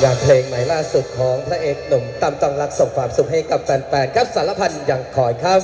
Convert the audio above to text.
อย่างเพลงใหม่ล่าสุดของพระเอกหนุ่มตำต้องรักส่งความสุขให้กับแฟนๆครับสารพันอย่างคอยครับ